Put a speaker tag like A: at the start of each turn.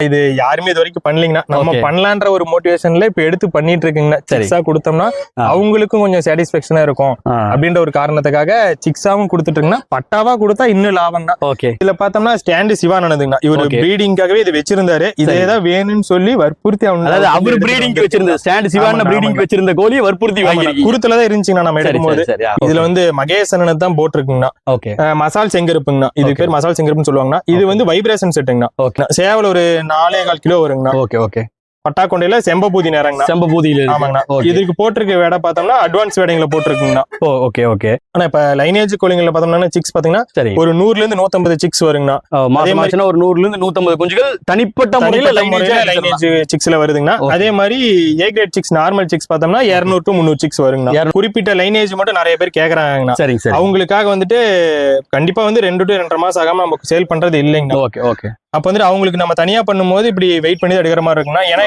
A: இது யாருமே இது வரைக்கும் பண்ணலீங்கண்ணா. நம்ம. பண்ணலான்ற ஒரு மோட்டிவேஷன்ல இப்ப எடுத்து பண்ணிட்டு இருக்குங்கண்ணா
B: சரி.
A: சிக்ஸா கொடுத்தோம்னா. அவங்களுக்கும் கொஞ்சம் சாட்டிஸ்பேக்ஷனா இருக்கும் அப்படின்ற ஒரு காரணத்துக்காக சிக்ஸாவும் கொடுத்துட்டு இருக்குன்னா பட்டாவா கொடுத்தா இன்னும் லாபம் தான்
B: ஓகே
A: இதுல பார்த்தோம்னா ஸ்டாண்டு சிவானதுங்கண்ணா இவர்
B: Okay.
A: பிரீடிங்காகவே இது வச்சிருந்தாரு. இதேதான் வேணும்னு சொல்லி வற்புறுத்தி அவங்க
B: அதாவது அவர் பிரீடிங் வச்சிருந்த ஸ்டாண்ட் சிவான பிரீடிங். வச்சிருந்த கோழியை வற்புறுத்தி வாங்கிருக்கீங்க
A: குருத்துல தான் இருந்துச்சுங்கண்ணா நம்ம எடுக்கும்போது. இதுல வந்து மகேசனன் தான் போட்டிருக்குங்கண்ணா.
B: ஓகே
A: மசால் செங்கருப்புங்கண்ணா. இது. பேர் மசால் செங்கருப்புன்னு சொல்லுவாங்கண்ணா. இது. வந்து வைப்ரேஷன் செட்டுங்கண்ணா சேவல் ஒரு நாலே கால் கிலோ வருங்கண்ணா.
B: Okay okay.
A: பட்டாக்கொண்டையில செம்பபூதி நேரங்கண்ணா.
B: செம்பபூதியில.
A: ஆமாங்கண்ணா. இதுக்கு போட்டிருக்க வேடை பார்த்தோம்னா அட்வான்ஸ் வேடைங்கள போட்டிருக்குங்கண்ணா.
B: Oh okay okay.
A: ஆனா இப்ப லைனேஜ் கோழிங்கள பார்த்தோம்னா சிக்ஸ் பாத்தீங்கன்னா
B: சரி.
A: ஒரு நூறுல இருந்து நூத்தம்பது சிக்ஸ் வருங்கண்ணா. அதே
B: மாசம் ஒரு நூறுல இருந்து நூத்தம்பது குஞ்சுகள் தனிப்பட்ட முறையில லைனேஜ்
A: சிக்ஸ்ல வருதுங்கண்ணா. அதே மாதிரி A grade six normal six பார்த்தோம்னா இருநூறு டு முந்நூறு சிக்ஸ் வருங்கண்ணா. குறிப்பிட்ட லைனேஜ் மட்டும் நிறைய பேர் கேக்குறாங்கண்ணா.
B: சரிங்க சரி.
A: அவங்களுக்காக வந்துட்டு கண்டிப்பா வந்து ரெண்டு டு ரெண்டரை மாசம் ஆகாம நமக்கு சேல் பண்றது இல்லைங்கண்ணா.
B: Okay okay.
A: அப்ப வந்துட்டு அவங்களுக்கு நம்ம தனியா பண்ணும்போது இப்படி வெயிட் பண்ணி தான் எடுக்கிற மாதிரி இருக்குன்னா ஏன்னா